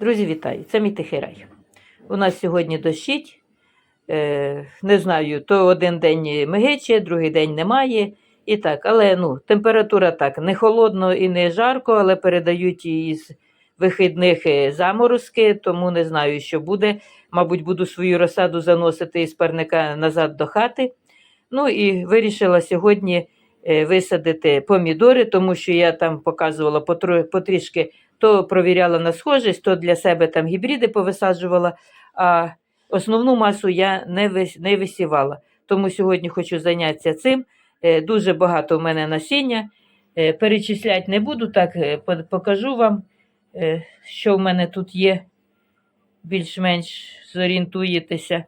Друзі, вітаю! Це мій тихий рай. У нас сьогодні дощить. Е, не знаю, то один день мигиче, другий день немає. І так, але ну, температура так, не холодно і не жарко, але передають із вихідних е, заморозки, тому не знаю, що буде. Мабуть, буду свою розсаду заносити із парника назад до хати. Ну і вирішила сьогодні е, висадити помідори, тому що я там показувала потрішки то провіряла на схожість, то для себе там гібриди повисаджувала, а основну масу я не, вис, не висівала. Тому сьогодні хочу зайнятися цим. Е, Дуже багато в мене насіння. Е, Перечислять не буду, так е, покажу вам, що в мене тут є. Більш-менш зорієнтуєтеся.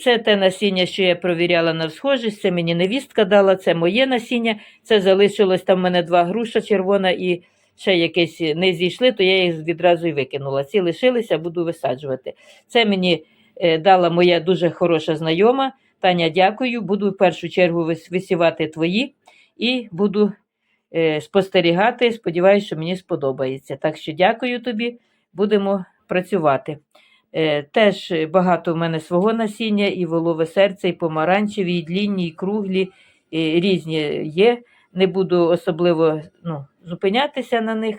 Це те насіння, що я провіряла на схожість. Це мені невістка дала, це моє насіння. Це залишилось там в мене два груша червона і ще якесь не зійшли, то я їх відразу і викинула. Ці лишилися, буду висаджувати. Це мені е, дала моя дуже хороша знайома. Таня, дякую. Буду в першу чергу висівати твої і буду е, спостерігати. Сподіваюся, що мені сподобається. Так що дякую тобі, будемо працювати. Е, теж багато в мене свого насіння, і волове серце, і помаранчеві, і длінні, і круглі, і різні є. Не буду особливо ну, зупинятися на них.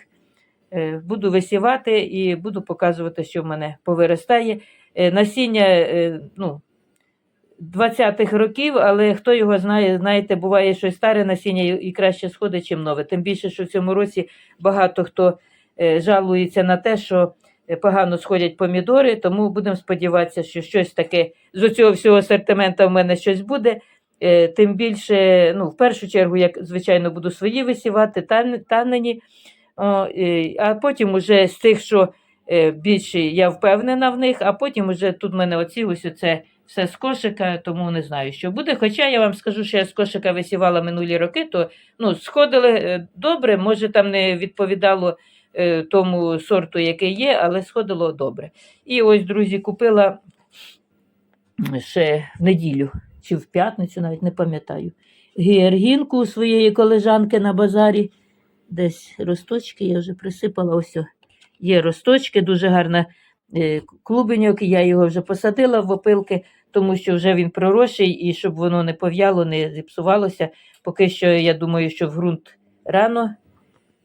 Е, Буду висівати і буду показувати, що в мене повиростає. Е, Насіння е, ну, 20-х років, але хто його знає, знаєте, буває, що старе насіння і краще сходить, чим нове. Тим більше, що в цьому році багато хто жалується на те, що погано сходять помідори, тому будемо сподіватися, що щось таке з цього всього асортименту в мене щось буде. Е, Тим більше, ну, в першу чергу, я, звичайно, буду свої висівати, танені, а потім уже з тих, що е, більше я впевнена в них, а потім уже тут в мене оці ось оце все з кошика, тому не знаю, що буде. Хоча я вам скажу, що я з кошика висівала минулі роки, то ну, сходили е, добре, може там не відповідало тому сорту, який є, але сходило добре. І ось, друзі, купила ще в неділю чи в п'ятницю, навіть не пам'ятаю. Гіергінку у своєї колежанки на базарі. Десь росточки я вже присипала. Ось є росточки, дуже гарна е, клубеньок. Я його вже посадила в опилки, тому що вже він проросший, і щоб воно не пов'яло, не зіпсувалося. Поки що я думаю, що в ґрунт рано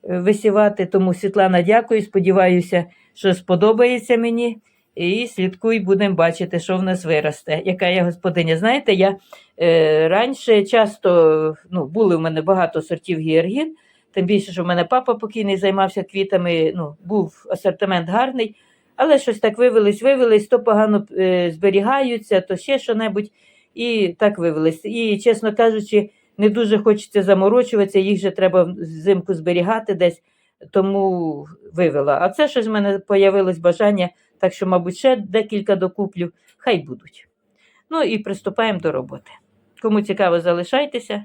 е, висівати. Тому Світлана, дякую. Сподіваюся, що сподобається мені. І слідкуй, будемо бачити, що в нас виросте. Яка я господиня. Знаєте, я е, раніше часто ну, були в мене багато сортів гіергін, тим більше, що в мене папа покійний займався квітами, ну, був асортимент гарний, але щось так вивелись, вивелись, то погано е, зберігаються, то ще що-небудь, і так вивелись. І, чесно кажучи, не дуже хочеться заморочуватися, їх же треба взимку зберігати десь, тому вивела. А це щось в мене появилось бажання, так що, мабуть, ще декілька докуплю, хай будуть. Ну і приступаємо до роботи. Кому цікаво, залишайтеся,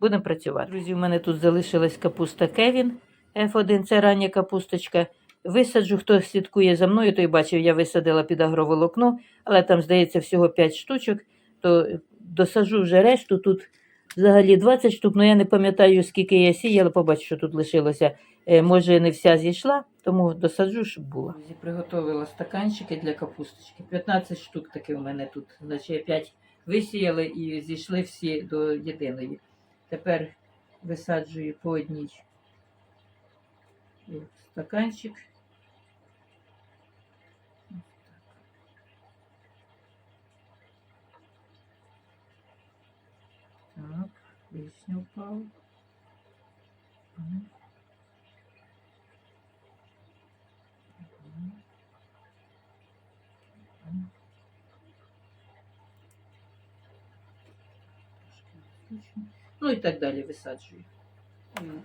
будемо працювати. Друзі, у мене тут залишилась капуста Кевін F1, це рання капусточка. Висаджу, хто слідкує за мною, той бачив, я висадила під агроволокно, але там, здається, всього 5 штучок, то досаджу вже решту. Тут взагалі 20 штук, але я не пам'ятаю, скільки я сіяла, побачу, що тут лишилося. Е, Може, не вся зійшла, тому досаджу, щоб була. Приготувала стаканчики для капусточки. 15 штук таки у мене тут. Значить, я 5 висіяли і зійшли всі до єдиної. Тепер висаджую по одній стаканчик. Так, вишня впав. Ну і так далі висаджую.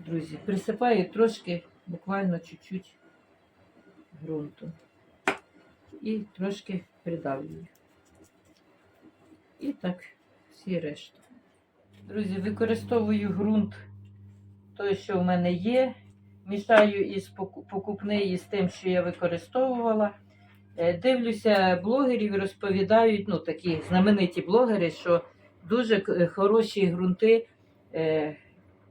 Друзі, присипаю трошки, буквально чуть-чуть ґрунту. І трошки придавлюю. І так, всі решту. Друзі, використовую ґрунт той, що в мене є. Мішаю із поку- покупний із тим, що я використовувала. Е, Дивлюся блогерів розповідають, ну такі знамениті блогери, що дуже хороші ґрунти, е,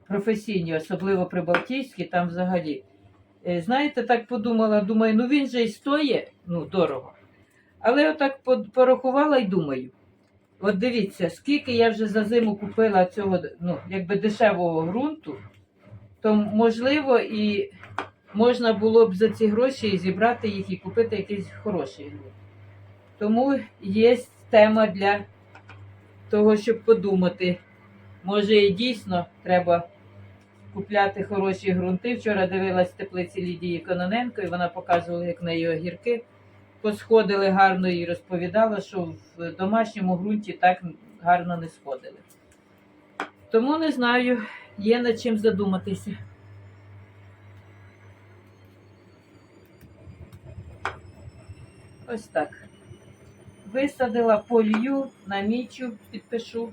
професійні, особливо прибалтійські, там взагалі Е, Знаєте, так подумала, думаю, ну він же й стоїть, ну, дорого. Але отак порахувала і думаю. От дивіться, скільки я вже за зиму купила цього ну, якби дешевого ґрунту, то можливо і можна було б за ці гроші зібрати їх і купити якийсь хороший ґрунт. Тому є тема для того, щоб подумати. Може, і дійсно треба купляти хороші ґрунти. Вчора дивилась теплиці Лідії Кононенко, і вона показувала, як в неї огірки посходили гарно і розповідала, що в домашньому ґрунті так гарно не сходили. Тому не знаю, є над чим задуматися. Ось так. Висадила, полью, намічу, підпишу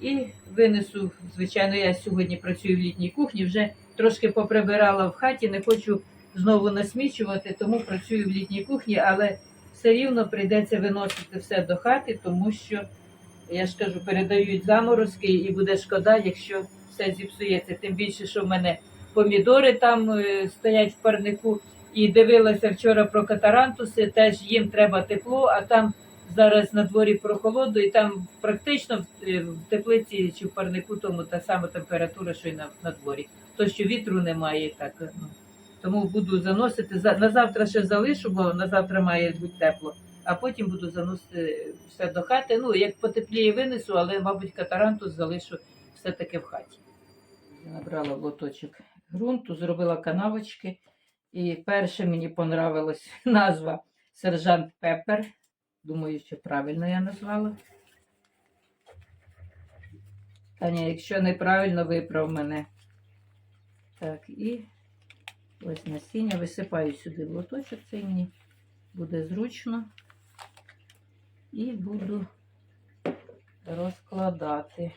і винесу. Звичайно, я сьогодні працюю в літній кухні, вже трошки поприбирала в хаті, не хочу знову насмічувати, тому працюю в літній кухні, але все рівно прийдеться виносити все до хати, тому що, я ж кажу, передають заморозки і буде шкода, якщо все зіпсується. Тим більше, що в мене помідори там е, стоять в парнику. І дивилася вчора про катарантуси, теж їм треба тепло, а там зараз на дворі прохолоду, і там практично в, е, теплиці чи в парнику тому та сама температура, що й на, на дворі. То, що вітру немає, так ну. Тому буду заносити. За- На завтра ще залишу, бо на завтра має бути тепло, а потім буду заносити все до хати. Ну, як потепліє, винесу, але, мабуть, катарантус залишу все-таки в хаті. Набрала лоточок ґрунту, зробила канавочки. І перше мені понравилась назва Сержант Пеппер. Думаю, що правильно я назвала. Таня, якщо неправильно, виправ мене. Так, і ось насіння висипаю сюди в лоточок, цей мені буде зручно. І буду розкладати.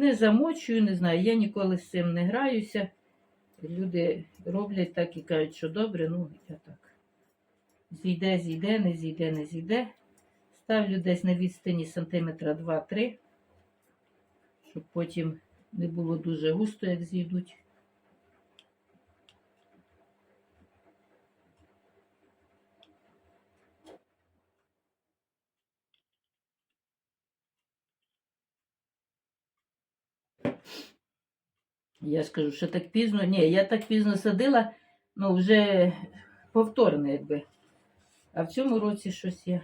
Не замочую, не знаю. Я ніколи з цим не граюся. Люди роблять так і кажуть, що добре, ну я так. Зійде, зійде, не зійде, не зійде. Ставлю десь на відстані сантиметра 2-3, щоб потім не було дуже густо, як зійдуть. Я скажу, що так пізно. Ні, я так пізно садила, ну вже повторно, якби. А в цьому році щось я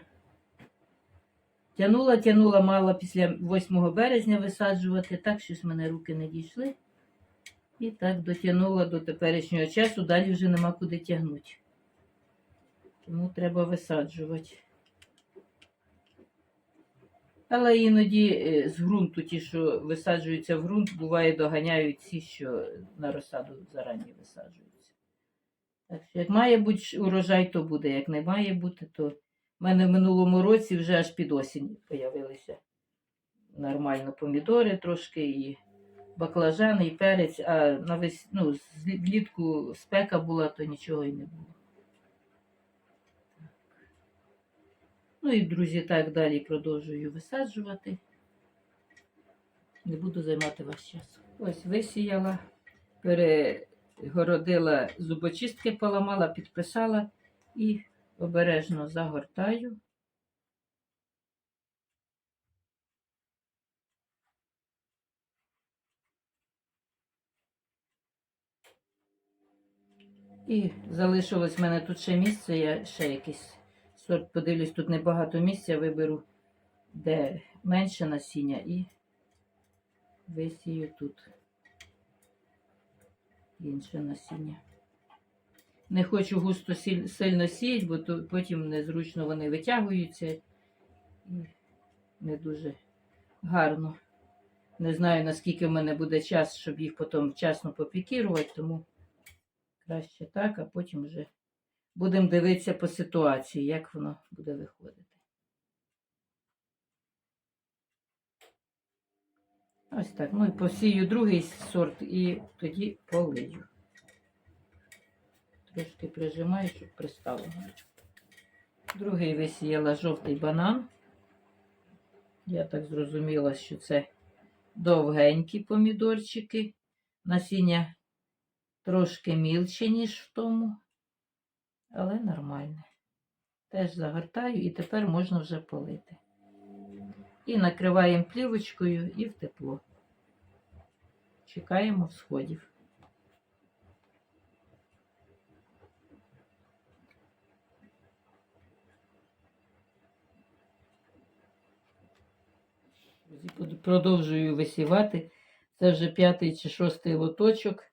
тянула, тянула, мала після 8 березня висаджувати, так щось в мене руки не дійшли. І так дотягнула до теперішнього часу, далі вже нема куди тягнути. Тому треба висаджувати. Але іноді е, з ґрунту, ті, що висаджуються в ґрунт, буває, доганяють ці, що на розсаду зарані висаджуються. Так що, як має бути урожай, то буде. Як не має бути, то в мене в минулому році вже аж під осінь з'явилися нормально помідори трошки, і баклажани, і перець, а навес... ну, влітку спека була, то нічого і не було. Ну і, друзі, так далі продовжую висаджувати. Не буду займати ваш час. Ось висіяла, перегородила зубочистки, поламала, підписала і обережно загортаю. І залишилось в мене тут ще місце, я ще якийсь сорт подивлюсь, тут небагато місця, виберу, де менше насіння і висію тут інше насіння. Не хочу густо сильно сіяти, бо то потім незручно вони витягуються і не дуже гарно. Не знаю, наскільки в мене буде час, щоб їх потім вчасно попікірувати, тому краще так, а потім вже будемо дивитися по ситуації, як воно буде виходити. Ось так. Ну і посію другий сорт і тоді полию. Трошки прижимаю, щоб пристало. Другий висіяла жовтий банан. Я так зрозуміла, що це довгенькі помідорчики. Насіння трошки мілче, ніж в тому, але нормальне. Теж загортаю і тепер можна вже полити. І накриваємо плівочкою і в тепло. Чекаємо всходів. Друзі, Продовжую висівати. Це вже п'ятий чи шостий лоточок.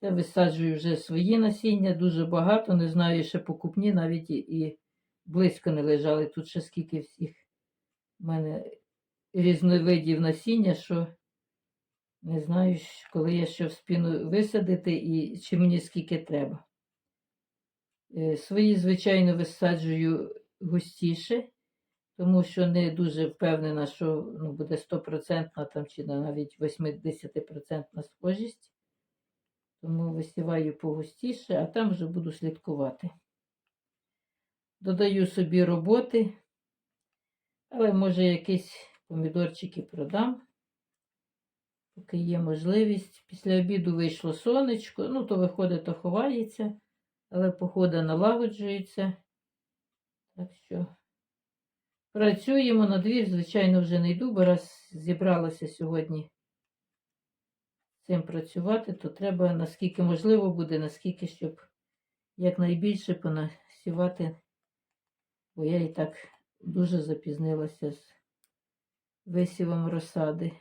Це висаджую вже свої насіння, дуже багато. Не знаю, ще покупні навіть і, близько не лежали. Тут ще скільки всіх в мене різновидів насіння, що не знаю, коли я ще вспіну висадити і чи мені скільки треба. Е, Свої, звичайно, висаджую густіше, тому що не дуже впевнена, що ну, буде 100% там, чи навіть 80% схожість. Тому висіваю погустіше, а там вже буду слідкувати. Додаю собі роботи, але може якісь помідорчики продам, поки є можливість. Після обіду вийшло сонечко, ну то виходить, то ховається, але похода налагоджується. Так що працюємо на двір, звичайно, вже не йду, бо раз зібралася сьогодні цим працювати, то треба наскільки можливо буде, наскільки, щоб якнайбільше понасівати, бо я і так дуже запізнилася з висівом розсади.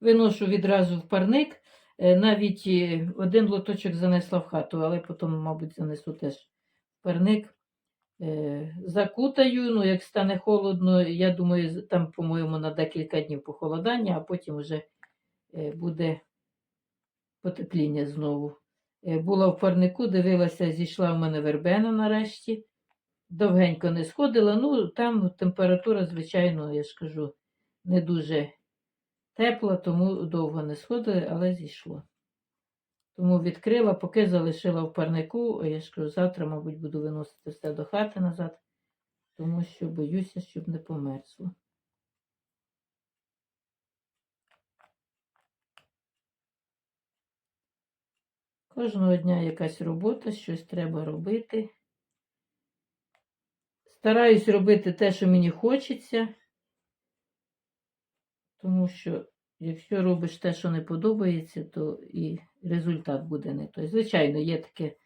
Виношу відразу в парник. Е, Навіть е, один лоточок занесла в хату, але потім, мабуть, занесу теж в парник. Е, Закутаю, ну, як стане холодно, я думаю, там, по-моєму, на декілька днів похолодання, а потім вже е, буде потепління знову. Е, Була в парнику, дивилася, зійшла в мене вербена нарешті. Довгенько не сходила. Ну, там температура, звичайно, я ж кажу, не дуже тепла, тому довго не сходили, але зійшло. Тому відкрила, поки залишила в парнику, а я ж кажу, завтра, мабуть, буду виносити все до хати назад, тому що боюся, щоб не померзло. Кожного дня якась робота, щось треба робити. Стараюсь робити те, що мені хочеться, тому що якщо робиш те, що не подобається, то і результат буде не той. Звичайно, є таке,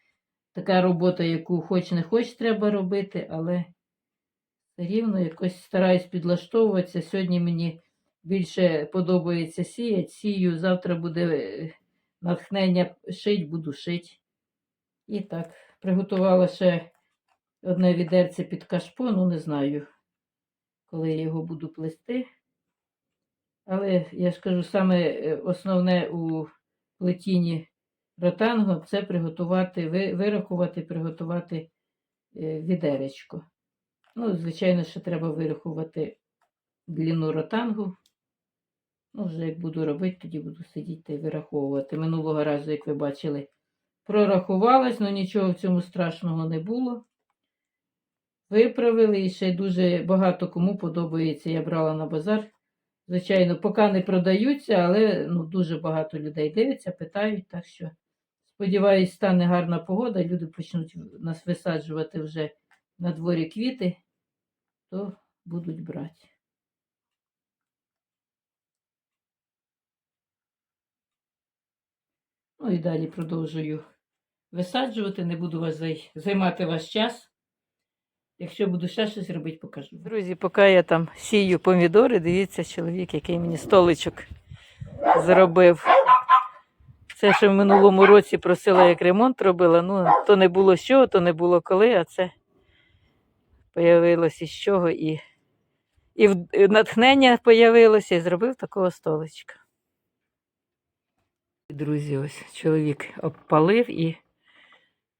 така робота, яку хоч не хоч треба робити, але все рівно якось стараюсь підлаштовуватися. Сьогодні мені більше подобається сіяти, сію, завтра буде е, натхнення шить, буду шить. І так, приготувала ще одне відерце під кашпо, ну не знаю, коли я його буду плести. Але я ж кажу, саме е, основне у плетінні ротанго це приготувати, вирахувати, приготувати е, відеречко. Ну, звичайно, ще треба вирахувати длину ротангу. Ну, вже як буду робити, тоді буду сидіти та й вираховувати. Минулого разу, як ви бачили, прорахувалась, але нічого в цьому страшного не було. Виправили і ще дуже багато кому подобається. Я брала на базар. Звичайно, поки не продаються, але ну, дуже багато людей дивиться, питають. Так що, сподіваюсь, стане гарна погода, люди почнуть нас висаджувати вже на дворі квіти, то будуть брати. Ну і далі продовжую висаджувати, не буду вас займати ваш час. Якщо буду ще щось робити, покажу. Друзі, поки я там сію помідори, дивіться, чоловік, який мені столичок зробив. Це ще в минулому році просила, як ремонт робила. Ну, то не було з чого, то не було коли, а це появилось із чого. І, і натхнення появилося, і зробив такого столичка. Друзі, ось чоловік обпалив і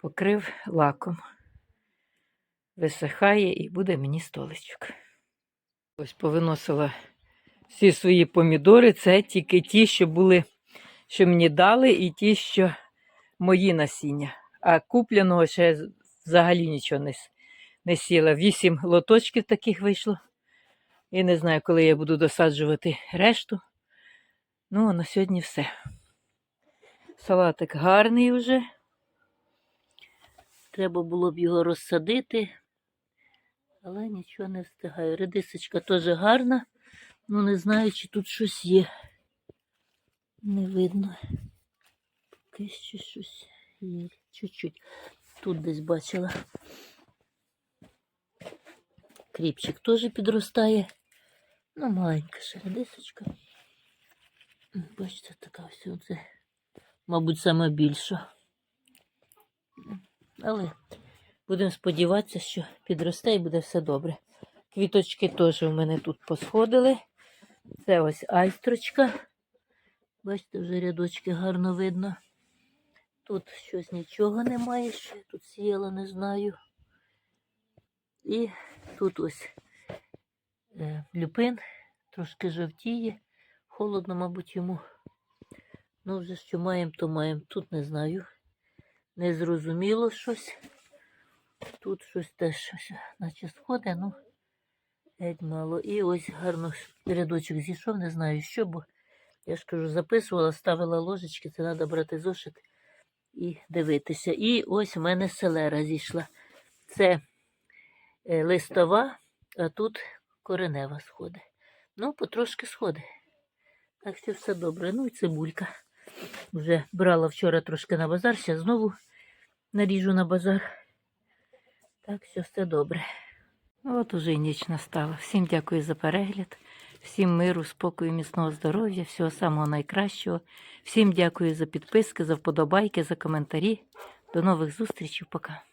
покрив лаком. Висихає і буде мені столичок. Ось повиносила всі свої помідори. Це тільки ті, що були, що мені дали, і ті, що мої насіння. А купляного ще взагалі нічого не, не сіла. Вісім лоточків таких вийшло. І не знаю, коли я буду досаджувати решту. Ну, а на сьогодні все. Салатик гарний вже. Треба було б його розсадити, але нічого не встигаю. Редисочка теж гарна, ну не знаю, чи тут щось є. Не видно. Поки що щось є. Чуть-чуть. Тут десь бачила. Кріпчик теж підростає. Ну, маленька ще редисочка. Бачите, така ось оце, мабуть, саме більша. Але будемо сподіватися, що підросте і буде все добре. Квіточки теж у мене тут посходили. Це ось айстрочка. Бачите, вже рядочки гарно видно. Тут щось нічого немає, я тут сіяла, не знаю. І тут ось е, люпин трошки жовтіє. Холодно, мабуть, йому. Ну, вже що маємо, то маємо. Тут не знаю. Не зрозуміло щось. Тут щось теж наче сходить, ну геть мало. І ось гарно рядочок зійшов, не знаю що, бо я ж кажу, записувала, ставила ложечки, це треба брати зошит і дивитися. І ось в мене селера зійшла. Це е, листова, а тут коренева сходить. Ну, потрошки сходить. Так що все добре. Ну і цибулька. Вже брала вчора трошки на базар, ще знову наріжу на базар. Так що все добре. Ну, От уже і ніч настала. Всім дякую за перегляд, всім миру, спокою, міцного здоров'я, всього самого найкращого. Всім дякую за підписки, за вподобайки, за коментарі. До нових зустрічей. Пока.